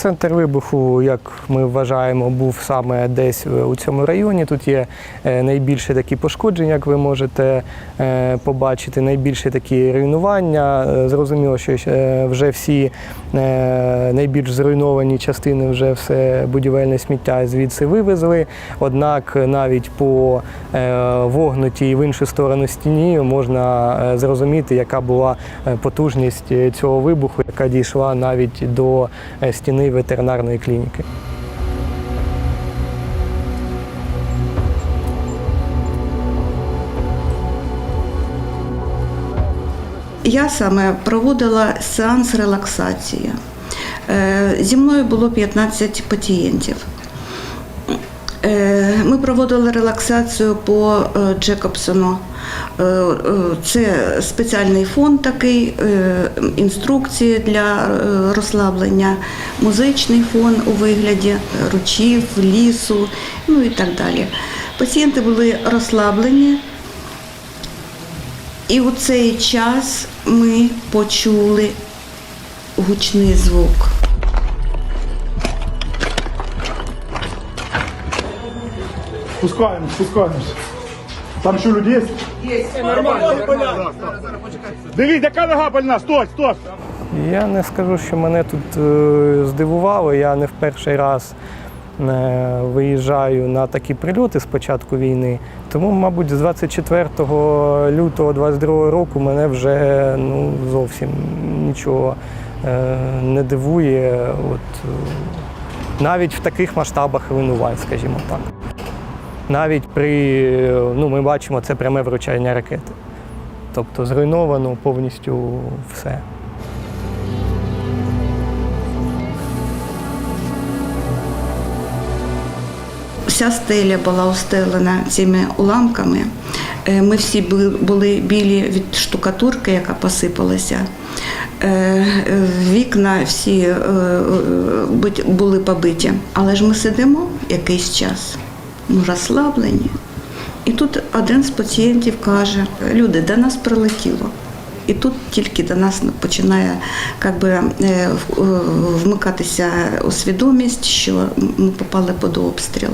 Епіцентр вибуху, як ми вважаємо, був саме десь у цьому районі. Тут є е, найбільше такі пошкодження, як ви можете е, побачити, найбільше такі руйнування. Е, Зрозуміло, що вже всі найбільш зруйновані частини, вже все будівельне сміття звідси вивезли. Однак навіть по вогнутій в іншу сторону стіні можна зрозуміти, яка була потужність цього вибуху, яка дійшла навіть до е, стіни ветеринарної клініки. Я саме проводила сеанс релаксації. Е, Зі мною було 15 пацієнтів. Е, Ми проводили релаксацію по е, Джекобсону. Е, Це спеціальний фонд такий, інструкції для розслаблення, музичний фон у вигляді ручів, лісу, ну і так далі. Пацієнти були розслаблені, і у цей час ми почули гучний звук. Спускаемся, спускаемся. Там еще люди есть? Есть. Нормально, нормально. Дивись, яка нога больна, стой, стой. Я не скажу, що мене тут е, здивувало. Я не в перший раз е, виїжджаю на такі прильоти з початку війни. Тому, мабуть, з 24 лютого 22 року мене вже ну, зовсім нічого е, не дивує. От, е, навіть в таких масштабах руйнувань, скажімо так. Навіть при, ну, ми бачимо, це пряме вручання ракети. Тобто зруйновано повністю все. Вся стеля була устелена цими уламками. Е, Ми всі були білі від штукатурки, яка посипалася. Е, Вікна всі е, були побиті. Але ж ми сидимо якийсь час, ну, розслаблені. І тут один з пацієнтів каже: люди, до нас прилетіло. І тут тільки до нас починає как би, е, е, вмикатися у свідомість, що ми попали під обстріл.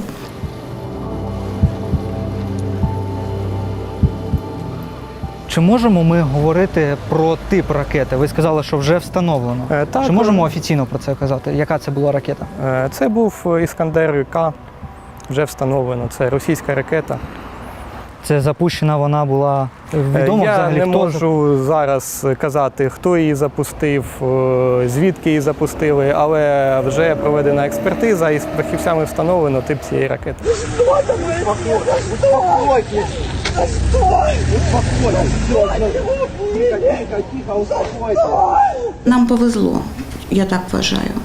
Чи можемо ми говорити про тип ракети? Ви сказали, що вже встановлено. Е, так, Чи можемо офіційно про це казати? Яка це була ракета? Е, Це був Іскандер К, вже встановлено. Це російська ракета. Це запущена вона була Е, відомо Я взагалі не хто можу зараз казати, хто її запустив, е, звідки її запустили, але вже проведена експертиза і з фахівцями встановлено тип цієї ракети. Нам повезло, я так вважаю.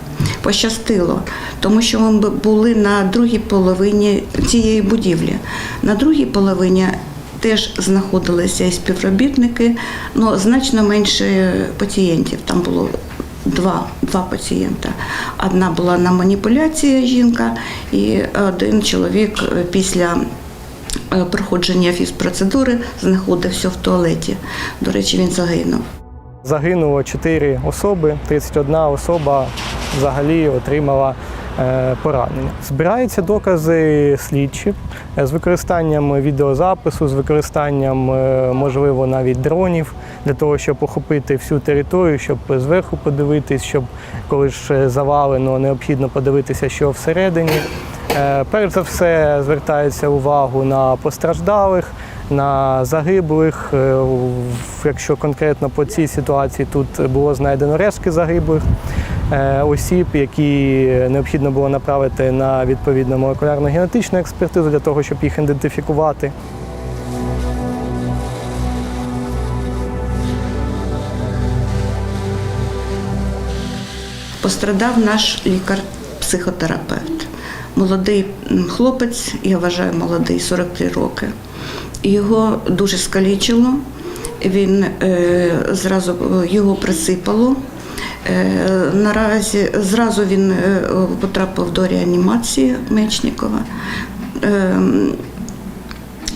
Пощастило, тому що ми були на другій половині цієї будівлі. На другій половині теж знаходилися і співробітники, але значно менше пацієнтів. Там було два, два пацієнта. Одна була на маніпуляції жінка, і один чоловік після е, проходження фізпроцедури знаходився в туалеті. До речі, він загинув. Загинуло 4 особи, 31 особа взагалі отримала е, поранення. Збираються докази слідчі е, з використанням відеозапису, з використанням, е, можливо, навіть дронів для того, щоб охопити всю територію, щоб зверху подивитись, щоб коли ж завалено, необхідно подивитися, що всередині. Перш за все звертається увагу на постраждалих, на загиблих. Якщо конкретно по цій ситуації тут було знайдено рештки загиблих осіб, які необхідно було направити на відповідну молекулярну генетичну експертизу для того, щоб їх ідентифікувати. Пострадав наш лікар-психотерапевт. Молодий хлопець, я вважаю, молодий, 43 роки. Його дуже скалічило. Він е, зразу е, його присипало. Е, наразі зразу він е, потрапив до реанімації Мечнікова, е,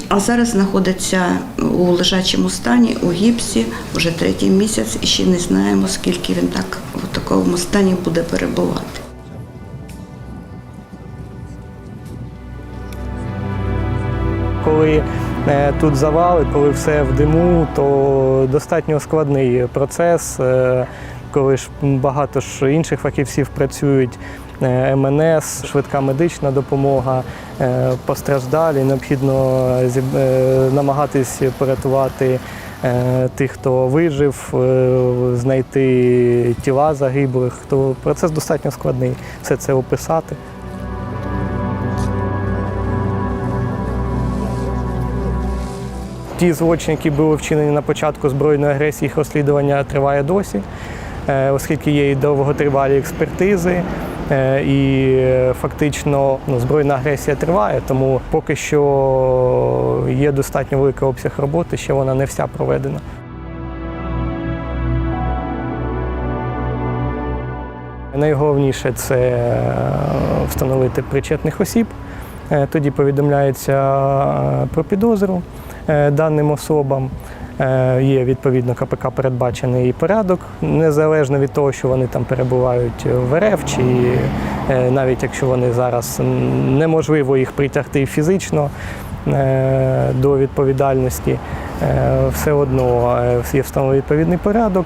а зараз знаходиться у лежачому стані, у гіпсі вже третій місяць і ще не знаємо, скільки він так в такому стані буде перебувати. Коли тут завали, коли все в диму, то достатньо складний процес. Коли ж багато ж інших фахівців працюють, е, МНС, швидка медична допомога, е, постраждалі, необхідно е, намагатись порятувати тих, хто вижив, знайти тіла загиблих. То процес достатньо складний. Все це описати. Ті злочини, які були вчинені на початку збройної агресії, їх розслідування триває досі, оскільки є і довготривалі експертизи. е, І е, фактично ну, збройна агресія триває, тому поки що є достатньо великий обсяг роботи, ще вона не вся проведена. Найголовніше це е, встановити причетних осіб. Е, Тоді повідомляється е, про підозру е, даним особам. Е, Є відповідно КПК передбачений порядок, незалежно від того, що вони там перебувають в РФ, чи е, навіть якщо вони зараз неможливо їх притягти фізично е, до відповідальності, все одно є встановлений відповідний порядок.